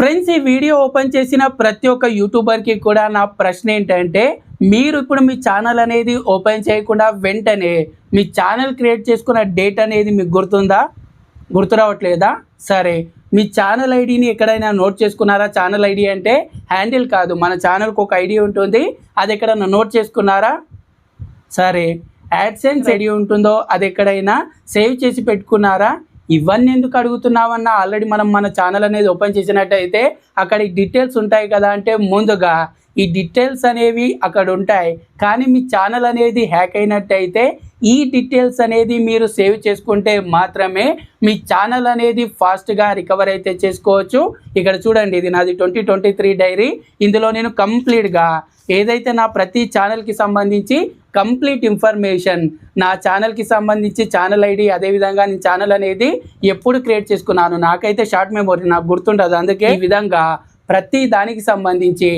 Friends ఈ video open చేసిన ప్రతి ఒక్క యూట్యూబర్కి కూడా నా ప్రశ్న ఏంటంటే మీరు ఇప్పుడు మీ ఛానల్ అనేది ఓపెన్ చేయకుండా వెంటనే మీ ఛానల్ క్రియేట్ చేసుకున్న డేట్ అనేది మీకు గుర్తుందా? గుర్తు రావట్లేదా? సరే. మీ ఛానల్ ఐడిని ఎక్కడైనా నోట్ చేసుకున్నారా? ఛానల్ ఐడి అంటే హ్యాండిల్ కాదు. మన ఛానల్కి ఒక ఐడి ఉంటుంది. అది ఎక్కడైనా నోట్ చేసుకున్నారా? సరే. యాడ్సెన్స్ ఐడి ఉంటుందో అది ఎక్కడైనా సేవ్ చేసి పెట్టుకున్నారా? ఇవన్నీ ఎందుకు అడుగుతున్నామన్నా ఆల్రెడీ మనం మన ఛానల్ అనేది ఓపెన్ చేసినట్టయితే అక్కడ ఈ డీటెయిల్స్ ఉంటాయి కదా అంటే ముందుగా ఈ డీటెయిల్స్ అనేవి అక్కడ ఉంటాయి. కానీ మీ ఛానల్ అనేది హ్యాక్ అయినట్టయితే ఈ డీటెయిల్స్ అనేది మీరు సేవ్ చేసుకుంటే మాత్రమే మీ ఛానల్ అనేది ఫాస్ట్గా రికవర్ అయితే చేసుకోవచ్చు. ఇక్కడ చూడండి ఇది నాది ట్వంటీ ట్వంటీ త్రీ డైరీ ఇందులో నేను కంప్లీట్గా ఏదైతే నా ప్రతి ఛానల్కి సంబంధించి కంప్లీట్ ఇన్ఫర్మేషన్. నా ఛానల్కి సంబంధించి ఛానల్ ఐడి అదేవిధంగా నేను ఛానల్ అనేది ఎప్పుడు క్రియేట్ చేసుకున్నాను. నాకైతే షార్ట్ మెమొరీ నాకు గుర్తుండదు. అందుకే ఈ విధంగా ప్రతి దానికి సంబంధించి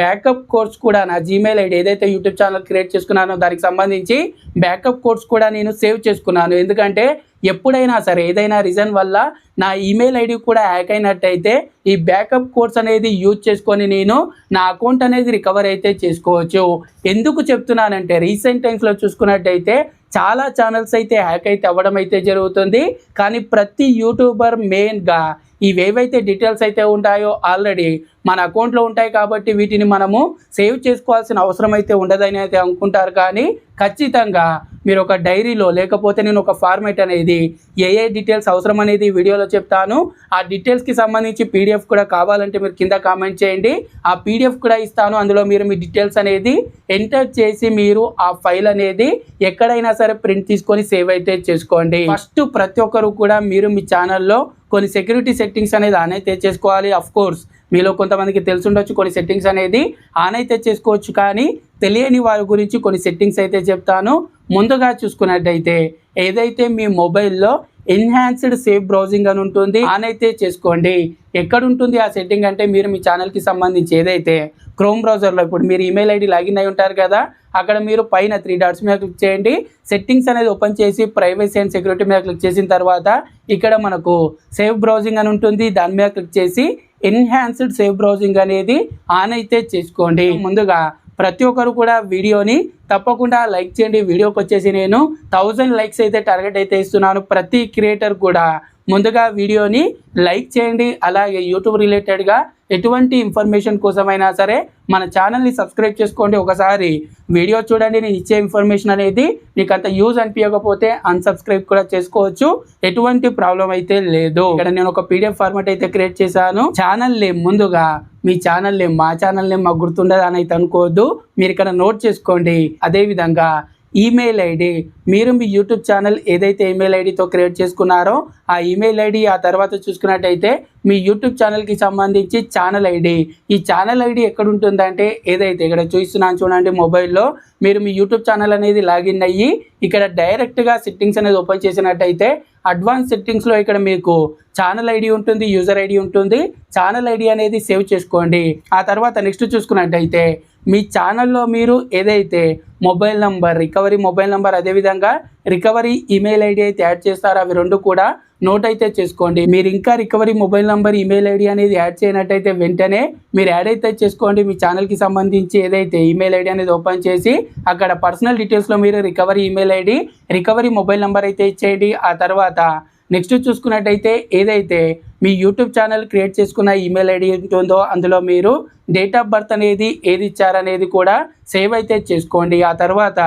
బ్యాకప్ కోర్స్ కూడా నా జీమెయిల్ ఐడి ఏదైతే యూట్యూబ్ ఛానల్ క్రియేట్ చేసుకున్నానో దానికి సంబంధించి బ్యాకప్ కోర్స్ కూడా నేను సేవ్ చేసుకున్నాను. ఎందుకంటే ఎప్పుడైనా సరే ఏదైనా రీజన్ వల్ల నా ఈమెయిల్ ఐడి కూడా హ్యాక్ అయినట్టయితే ఈ బ్యాకప్ కోర్స్ అనేది యూజ్ చేసుకొని నేను నా అకౌంట్ అనేది రికవర్ అయితే చేసుకోవచ్చు. ఎందుకు చెప్తున్నానంటే రీసెంట్ టైమ్స్లో చూసుకున్నట్టయితే చాలా ఛానల్స్ అయితే హ్యాక్ అయితే అవ్వడం అయితే జరుగుతుంది. కానీ ప్రతి యూట్యూబర్ మెయిన్గా ఇవేవైతే డీటెయిల్స్ అయితే ఉంటాయో ఆల్రెడీ మన అకౌంట్లో ఉంటాయి కాబట్టి వీటిని మనము సేవ్ చేసుకోవాల్సిన అవసరం అయితే ఉండదని అయితే అనుకుంటారు. కానీ ఖచ్చితంగా మీరు ఒక డైరీలో లేకపోతే నేను ఒక ఫార్మేట్ అనేది ఏ ఏ డీటెయిల్స్ అవసరం అనేది వీడియోలో చెప్తాను. ఆ డీటెయిల్స్కి సంబంధించి పీడిఎఫ్ కూడా కావాలంటే మీరు కింద కామెంట్ చేయండి. ఆ పీడిఎఫ్ కూడా ఇస్తాను. అందులో మీరు మీ డీటెయిల్స్ అనేది ఎంటర్ చేసి మీరు ఆ ఫైల్ అనేది ఎక్కడైనా సరే ప్రింట్ తీసుకొని సేవ్ అయితే చేసుకోండి. ఫస్ట్ ప్రతి ఒక్కరు కూడా మీరు మీ ఛానల్లో కొన్ని సెక్యూరిటీ సెట్టింగ్స్ అనేది ఆన్ అయితే చేసుకోవాలి అఫ్ కోర్స్ మీలో కొంతమందికి తెలుసుండొచ్చు కొన్ని సెట్టింగ్స్ అనేది ఆన్ అయితే చేసుకోవచ్చు కానీ తెలియని వారి గురించి కొన్ని సెట్టింగ్స్ అయితే చెప్తాను. ముందుగా చూసుకున్నట్టయితే ఏదైతే మీ మొబైల్లో ఎన్హాన్స్డ్ సేఫ్ బ్రౌజింగ్ అని ఉంటుంది. ఆన్ అయితే చేసుకోండి. ఎక్కడ ఉంటుంది ఆ సెట్టింగ్ అంటే మీరు మీ ఛానల్కి సంబంధించి ఏదైతే క్రోమ్ బ్రౌజర్లో ఇప్పుడు మీరు ఈమెయిల్ ఐడి లాగిన్ అయి ఉంటారు కదా అక్కడ మీరు పైన త్రీ డాట్స్ మీద క్లిక్ చేయండి. సెట్టింగ్స్ అనేది ఓపెన్ చేసి ప్రైవసీ అండ్ సెక్యూరిటీ మీద క్లిక్ చేసిన తర్వాత ఇక్కడ మనకు సేఫ్ బ్రౌజింగ్ అని ఉంటుంది. దాని మీద క్లిక్ చేసి ఎన్హాన్స్డ్ సేఫ్ బ్రౌజింగ్ అనేది ఆన్ అయితే చేసుకోండి. ముందుగా ప్రతి ఒక్కరు కూడా వీడియోని తప్పకుండా లైక్ చేయండి. వీడియోకి వచ్చేసి నేను థౌజండ్ లైక్స్ అయితే టార్గెట్ అయితే ఇస్తున్నాను. ప్రతి క్రియేటర్ కూడా ముందుగా వీడియోని లైక్ చేయండి. అలాగే యూట్యూబ్ రిలేటెడ్గా ఎటువంటి ఇన్ఫర్మేషన్ కోసమైనా సరే మన ఛానల్ని సబ్స్క్రైబ్ చేసుకోండి. ఒకసారి వీడియో చూడండి. నేను ఇచ్చే ఇన్ఫర్మేషన్ అనేది మీకు అంత యూజ్ అనిపించకపోతే అన్సబ్స్క్రైబ్ కూడా చేసుకోవచ్చు. ఎటువంటి ప్రాబ్లం అయితే లేదు. ఇక్కడ నేను ఒక పీడిఎఫ్ ఫార్మాట్ అయితే క్రియేట్ చేశాను. ఛానల్ ముందుగా మీ ఛానల్ నేమ్ మా ఛానల్ నేమ్ మాకు గుర్తుండదు అని అయితే అనుకోవద్దు. మీరు ఇక్కడ నోట్ చేసుకోండి. అదేవిధంగా ఈమెయిల్ ఐడి మీరు మీ యూట్యూబ్ ఛానల్ ఏదైతే ఈమెయిల్ ఐడితో క్రియేట్ చేసుకున్నారో ఆ ఈమెయిల్ ఐడి ఆ తర్వాత చూసుకున్నట్టయితే మీ యూట్యూబ్ ఛానల్కి సంబంధించి ఛానల్ ఐడి. ఈ ఛానల్ ఐడి ఎక్కడ ఉంటుందంటే ఏదైతే ఇక్కడ చూస్తున్నాను చూడండి మొబైల్లో మీరు మీ యూట్యూబ్ ఛానల్ అనేది లాగిన్ అయ్యి ఇక్కడ డైరెక్ట్గా సెట్టింగ్స్ అనేది ఓపెన్ చేసినట్టయితే అడ్వాన్స్ సెట్టింగ్స్లో ఇక్కడ మీకు ఛానల్ ఐడి ఉంటుంది యూజర్ ఐడి ఉంటుంది. ఛానల్ ఐడి అనేది సేవ్ చేసుకోండి. ఆ తర్వాత నెక్స్ట్ చూసుకున్నట్టయితే మీ ఛానల్లో మీరు ఏదైతే mobile number recovery mobile number అదేవిధంగా రికవరీ ఈమెయిల్ ఐడి అయితే యాడ్ చేస్తారో అవి రెండు కూడా నోట్ అయితే చేసుకోండి. మీరు ఇంకా recovery mobile number email ID అనేది యాడ్ చేయనట్టయితే వెంటనే మీరు యాడ్ అయితే చేసుకోండి. మీ ఛానల్కి సంబంధించి ఏదైతే ఈమెయిల్ ఐడి అనేది ఓపెన్ చేసి అక్కడ పర్సనల్ డీటెయిల్స్లో మీరు recovery email ID recovery mobile number అయితే ఇచ్చేయండి. ఆ తర్వాత నెక్స్ట్ చూసుకున్నట్టయితే ఏదైతే మీ యూట్యూబ్ ఛానల్ క్రియేట్ చేసుకున్న ఈమెయిల్ ఐడి ఉంటుందో అందులో మీరు డేట్ ఆఫ్ బర్త్ అనేది ఏది ఇచ్చారనేది కూడా సేవ్ అయితే చేసుకోండి. ఆ తర్వాత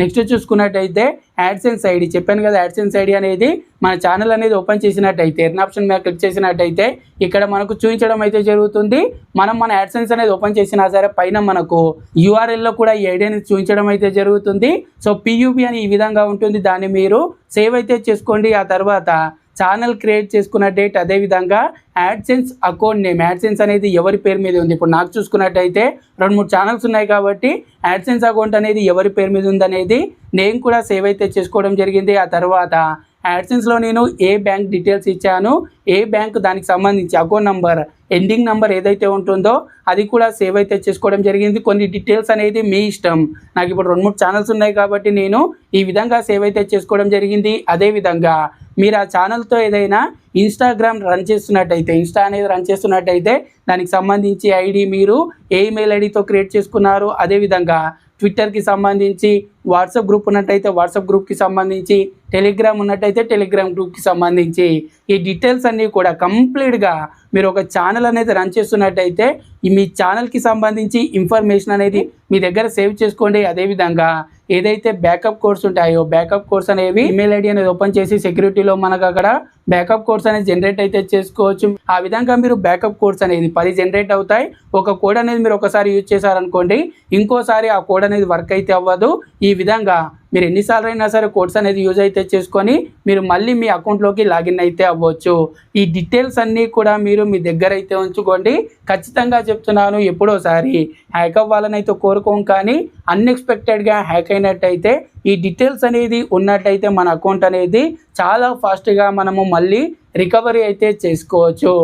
నెక్స్ట్ చూసుకున్నట్టయితే యాడ్సెన్స్ ఐడి. చెప్పాను కదా యాడ్సెన్స్ ఐడి అనేది మన ఛానల్ అనేది ఓపెన్ చేసినట్టయితే ఎర్న్ ఆప్షన్ మీద క్లిక్ చేసినట్టయితే ఇక్కడ మనకు చూపించడం అయితే జరుగుతుంది. మనం మన యాడ్సెన్స్ అనేది ఓపెన్ చేసినా సరే పైన మనకు యూఆర్ఎల్లో కూడా ఈ ఐడి అనేది చూపించడం అయితే జరుగుతుంది. సో పియూబి అని ఈ విధంగా ఉంటుంది. దాన్ని మీరు సేవ్ అయితే చేసుకోండి. ఆ తర్వాత ఛానల్ క్రియేట్ చేసుకున్న డేట్ అదేవిధంగా యాడ్సెన్స్ అకౌంట్ నేమ్. యాడ్సెన్స్ అనేది ఎవరి పేరు మీద ఉంది. ఇప్పుడు నాకు చూసుకున్నట్టయితే రెండు మూడు ఛానల్స్ ఉన్నాయి కాబట్టి యాడ్సెన్స్ అకౌంట్ అనేది ఎవరి పేరు మీద ఉందనేది నేను కూడా సేవ్ అయితే చేసుకోవడం జరిగింది. ఆ తర్వాత యాడ్సెన్స్లో నేను ఏ బ్యాంక్ డీటెయిల్స్ ఇచ్చాను ఏ బ్యాంక్ దానికి సంబంధించి అకౌంట్ నంబర్ ఎండింగ్ నంబర్ ఏదైతే ఉంటుందో అది కూడా సేవ్ అయితే చేసుకోవడం జరిగింది. కొన్ని డీటెయిల్స్ అనేది మీ ఇష్టం. నాకు ఇప్పుడు రెండు మూడు ఛానల్స్ ఉన్నాయి కాబట్టి నేను ఈ విధంగా సేవ్ అయితే చేసుకోవడం జరిగింది. అదేవిధంగా మీరు ఆ ఛానల్తో ఏదైనా ఇన్స్టాగ్రామ్ రన్ చేస్తున్నట్టయితే ఇన్స్టా అనేది రన్ చేస్తున్నట్టయితే దానికి సంబంధించి ఐడి మీరు ఏ ఈమెయిల్ ఐడితో క్రియేట్ చేసుకున్నారు అదేవిధంగా ట్విట్టర్కి సంబంధించి వాట్సాప్ గ్రూప్ ఉన్నట్టయితే వాట్సాప్ గ్రూప్కి సంబంధించి టెలిగ్రామ్ ఉన్నట్టయితే టెలిగ్రామ్ గ్రూప్కి సంబంధించి ఈ డీటెయిల్స్ అన్నీ కూడా కంప్లీట్గా మీరు ఒక ఛానల్ అనేది రన్ చేస్తున్నట్టయితే ఈ మీ ఛానల్కి సంబంధించి ఇన్ఫర్మేషన్ అనేది మీ దగ్గర సేవ్ చేసుకోండి. అదేవిధంగా ఏదైతే బ్యాకప్ కోర్స్ ఉంటాయో బ్యాకప్ కోర్స్ అనేవి ఈమెయిల్ ఐడి అనేది ఓపెన్ చేసి సెక్యూరిటీలో మనకు అక్కడ బ్యాకప్ కోర్స్ అనేది జనరేట్ అయితే చేసుకోవచ్చు. ఆ విధంగా మీరు బ్యాకప్ కోర్స్ అనేది పది జనరేట్ అవుతాయి. ఒక కోడ్ అనేది మీరు ఒకసారి యూజ్ చేశారనుకోండి ఇంకోసారి ఆ కోడ్ అనేది వర్క్ అయితే అవ్వదు. ఈ విధంగా మీరు ఎన్నిసార్లు అయినా సరే కోడ్స్ అనేది యూజ్ అయితే చేసుకొని మీరు మళ్ళీ మీ అకౌంట్లోకి లాగిన్ అయితే అవ్వచ్చు. ఈ డీటెయిల్స్ అన్నీ కూడా మీరు మీ దగ్గర అయితే ఉంచుకోండి. ఖచ్చితంగా చెప్తున్నాను ఎప్పుడోసారి హ్యాక్ అవ్వాలని అయితే కోరుకోం కానీ అన్ఎక్స్పెక్టెడ్గా హ్యాక్ అయినట్టయితే ఈ డీటెయిల్స్ అనేది ఉన్నట్టయితే మన అకౌంట్ అనేది చాలా ఫాస్ట్గా మనము మళ్ళీ రికవరీ అయితే చేసుకోవచ్చు.